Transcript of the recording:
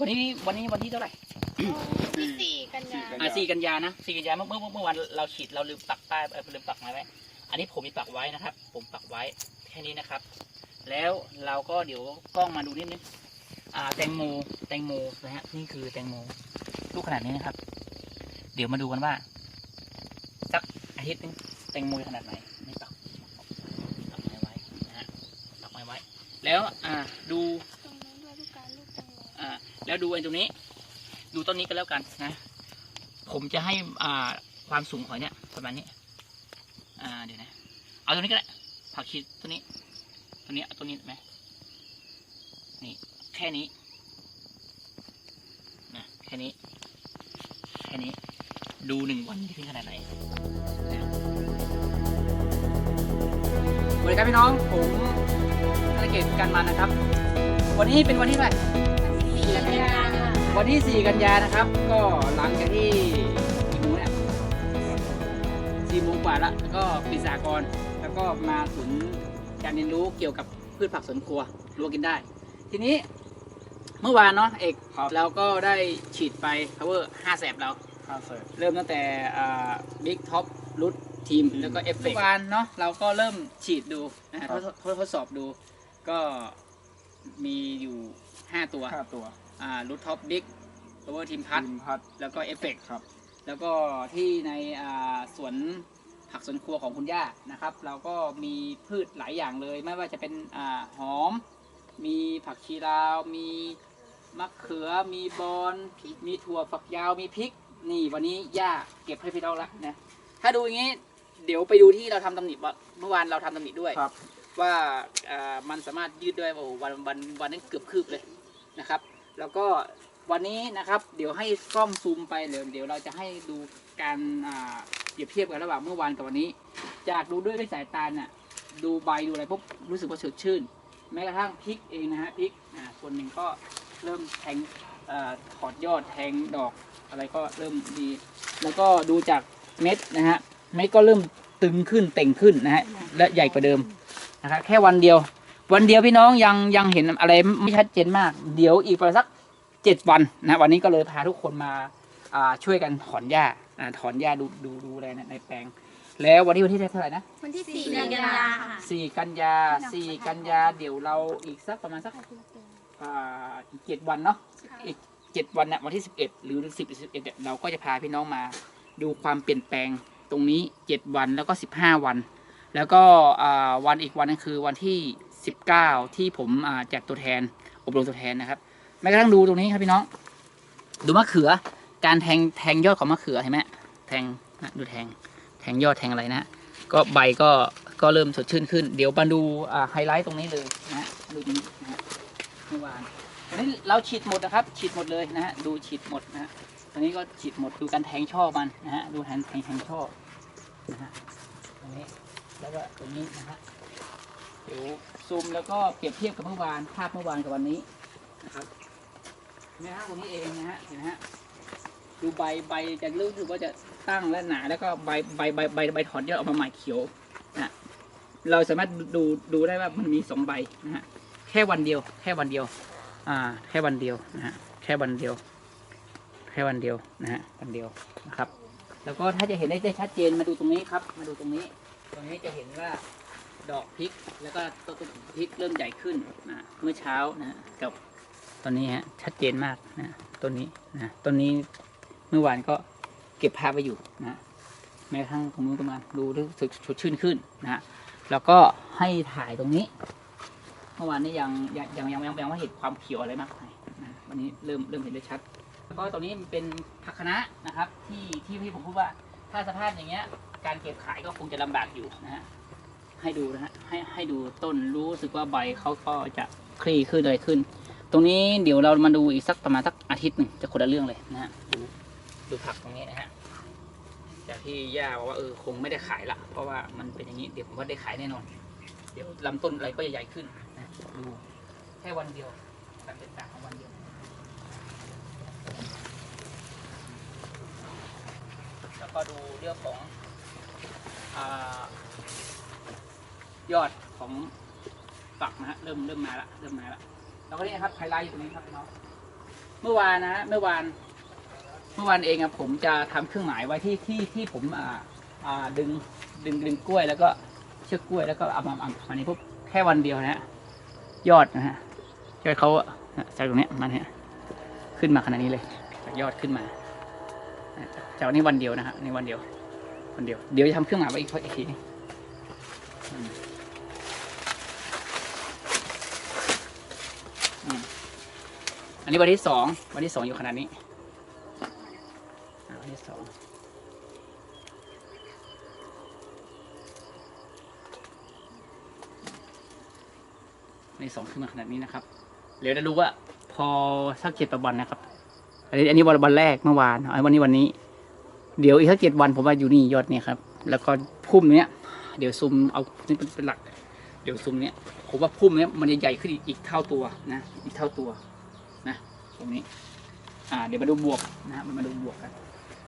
วันนี้วันนี้วันที่เท่าไหร่ที่สี่กันยาอ่าสี่กันยานะสี่กันยาเมื่อเมื่อเมื่อวันเราฉีดเราลืมปักป้ายเอ่อลืมปักไม้ไว้ อันนี้ผมมีปักไว้นะครับ ผมปักไว้แค่นี้นะครับ แล้วเราก็เดี๋ยวกล้องมาดูนิดนึงอ่าแตงโมแตงโมนะฮะนี่คือแตงโมลูกขนาดนี้นะครับ เดี๋ยวมาดูกันว่าสักอาทิตย์นึงแตงโมจะขนาดไหนนี่ปักปักไม้ไว้นะฮะปักไม้ไว้ แล้วอ่าดู แล้วดูไอ้ตรงนี้ ดูต้นนี้ก็แล้วกันนะ ผมจะให้อ่าความสูงของเนี่ยประมาณนี้ อ่าเดี๋ยวนะ เอาตัวนี้ก็ได้ผักชีตัวนี้ ตัวนี้เอาตัวนี้ไหมนี่แค่นี้นะแค่นี้ แค่นี้ ดูหนึ่งวันที่เป็นขนาดไหนสวัสดีครับพี่น้อง ผมธนเกตกันมันนะครับ วันนี้เป็นวันที่เท่าไหร่ วันที่ 4 กันยานะครับ ก็หลังจากที่กี่โมงเนี่ยสี่โมงกว่าละแล้วก็ปิดสากรณ์แล้วก็มาศูนย์การเรียนรู้เกี่ยวกับพืชผักสวนครัวรัวกินได้ ทีนี้เมื่อวานเนาะเอกครับ เราก็ได้ฉีดไป power 5แสบเรา ห้าเศษเริ่มตั้งแต่บิ๊กท็อปรุดทีมทีมแล้วก็เอฟเฟก Effect วานเนาะเราก็เริ่มฉีดดูนะฮะครัทบดทดทดสอบดู ก็มีอยู่ 5 ตัว ห้าตัว อ่ารูทท็อปบิ๊กพาวเวอร์ทีมพัททีมพัด แล้วก็เอฟเฟกครับ แล้วก็ที่ในอ่าสวนผักสวนครัวของคุณย่านะครับ เราก็มีพืชหลายอย่างเลย ไม่ว่าจะเป็นอ่าหอม มีผักชีลาว มีมะเขือ มีบอนมีถั่วฝักยาว มีพริก นี่วันนี้ย่าเก็บให้พี่น้องละนะ ถ้าดูอย่างนี้ เดี๋ยวไปดูที่เราทำตำหนิว่าเมื่อวานเราทำตำหนิด้วย ครับ ว่าอ่ามันสามารถยืดได้โอ้โหวันวันวันนั้นเกือบคืบเลยนะครับ แล้วก็วันนี้นะครับ เดี๋ยวให้กล้องซูมไปเดี๋ยวเดี๋ยวเราจะให้ดูการอ่าเปรียบเทียบกันระหว่างเมื่อวานกับวันนี้ จากดูด้วยด้วยสายตาเนี่ยดูใบดูอะไรปุ๊บรู้สึกว่าสดชื่น แม้กระทั่งพริกเองนะฮะพริกอ่าส่วนหนึ่งก็เริ่มแทงอ่าถอดยอดแทงดอกอะไรก็เริ่มดี แล้วก็ดูจากเม็ดนะฮะเม็ดก็เริ่มตึงขึ้นเต่งขึ้นนะฮะและใหญ่กว่าเดิมนะครับแค่วันเดียว วันเดียวพี่น้องยังยังเห็นอะไรไม่ชัดเจนมาก เดี๋ยวอีกประมาณสักเจ็ดวันนะวันนี้ก็เลยพาทุกคนมาอ่าช่วยกันถอนหญ้าอ่าถอนหญ้าดูดูดูอะไรในในแปลง แล้ววันนี้วันที่เท่าไหร่นะวันที่สี่กันยาค่ะสี่กันยาสี่กันยาเดี๋ยวเราอีกสักประมาณสักอ่าอีกเจ็ดวันเนาะอีกเจ็ดวันเนี่ยวันที่สิบเอ็ดหรือสิบสิบเอ็ดเนี่ยเราก็จะพาพี่น้องมาดูความเปลี่ยนแปลงตรงนี้เจ็ดวันแล้วก็สิบห้าวัน แล้วก็อ่าวันอีกวันนึงคือวันที่ สิบเก้าที่ผมแจกตัวแทนอบรมตัวแทนนะครับแม้กระทั่งดูตรงนี้ครับพี่น้อง ดูมะเขือ การแทงแทงยอดของมะเขือเห็นไหมแทงดูแทงแทงยอดแทงอะไรนะก็ใบก็ก็เริ่มสดชื่นขึ้น เดี๋ยวมาดูไฮไลท์ตรงนี้เลยนะฮะดูตรงนี้นะฮะเมื่อวานอันนี้เราฉีดหมดนะครับฉีดหมดเลยนะฮะดูฉีดหมดนะฮะตรงนี้ก็ฉีดหมดดูการแทงช่อมันนะฮะดูแทงแทงแทงช่อนะฮะตรงนี้แล้วก็ตรงนี้นะฮะเดี๋ยว ซูมแล้วก็เปรียบเทียบกับเมื่อวานภาพเมื่อวานกับวันนี้นะครับนไหมฮะตรงนี้เองนะฮะเห็นไหมฮะดูใบใบจะรู้สึกว่าจะตั้งและหนา แล้วก็ใบใบใบใบใบถอนยอดออกมาใหม่เขียวนะเราสามารถดูดูได้ว่ามันมีสองใบนะฮะแค่วันเดียว แค่วันเดียว อ่า แค่วันเดียวนะฮะแค่วันเดียว แค่วันเดียวนะฮะวันเดียวนะครับ แล้วก็ถ้าจะเห็นได้ชัดเจนมาดูตรงนี้ครับ มาดูตรงนี้ ตรงนี้จะเห็นว่า ดอกพริก แล้วก็ต้นพริกเริ่มใหญ่ขึ้นนะเมื่อเช้านะกับตอนนี้ฮะชัดเจนมากนะต้นนี้นะต้นนี้เมื่อวานก็เก็บภาพไว้อยู่นะแม้กระทั่งตรงนู้นตรงนั้นดูรู้สึกสดชื่นขึ้นนะฮะแล้วก็ให้ถ่ายตรงนี้ เมื่อวานนี้ยังยังยังยังยังยังไม่เห็นความเขียวอะไรมากมายนะวันนี้เริ่มเริ่มเห็นได้ชัด แล้วก็ตรงนี้มันเป็นผักคะน้านะครับ ที่ที่ที่ผมพูดว่าถ้าสภาพอย่างเงี้ยการเก็บขายก็คงจะลำบากอยู่นะฮะ ให้ดูนะฮะให้ให้ดูต้นรู้สึกว่าใบเขาก็จะคลี่ขึ้นอะไรขึ้น ตรงนี้เดี๋ยวเรามาดูอีกสักประมาณสักอาทิตย์หนึ่งจะคนละเรื่องเลยนะฮะดูดูผักตรงนี้นะฮะจากที่ย่าบอกว่าเออคงไม่ได้ขายละเพราะว่ามันเป็นอย่างนี้เดี๋ยวผมว่าได้ขายแน่นอน เดี๋ยวลำต้นอะไรก็ใหญ่ขึ้นนะดูแค่วันเดียวการเป็นต่างของวันเดียวแล้วก็ดูเรื่องของอา ยอดของฝักนะฮะเริ่มเริ่มมาละเริ่มมาละแล้วก็นี่นครับไฮไลท์อยู่ตรงนี้ครับพี่น้องเมื่อวานนะฮะเมื่อวาน เมื่อวานเองอะผมจะทำเครื่องหมายไว้ที่ที่ที่ผมอ่าอ่าดึงดึงดึงกล้วยแล้วก็เชือกกล้วยแล้วก็เอามาอาอันนี้ปุ๊บแค่วันเดียวนะฮะยอดนะฮะยอดเขาจากตรงเนี้ยมันเนี่ยขึ้นมาขนาดนี้เลยจากยอดขึ้นมาจากวันนี้วันเดียวนะฮะในวันเดียววันเดียวเดี๋ยวจะทำเครื่องหมายไว้อีกอีกทีนึงอืมอืม อันนี้วันที่สองวันที่สองอยู่ขนาดนี้อันที่สองวันที่สองขึ้นมาขนาดนี้นะครับเดี๋ยวจะดูว่า พอสักเจ็ดวันนะครับ อันนี้อันนี้วันวันแรกเมื่อวานอันวันนี้วันนี้ เดี๋ยวอีกสักเจ็ดวันผมว่าอยู่นี่ยอดเนี่ยครับ แล้วก็พุ่มเนี้ย เดี๋ยวซูมเอานี่เป็นเป็นหลัก เดี๋ยวซูมเนี้ยผมว่าพุ่มเนี้ยมันจะใหญ่ขึ้นอีกอีกเท่าตัวนะ อีกเท่าตัว ตรงนี้ อ่า เดี๋ยวมาดูบวกนะฮะมาดูบวกกัน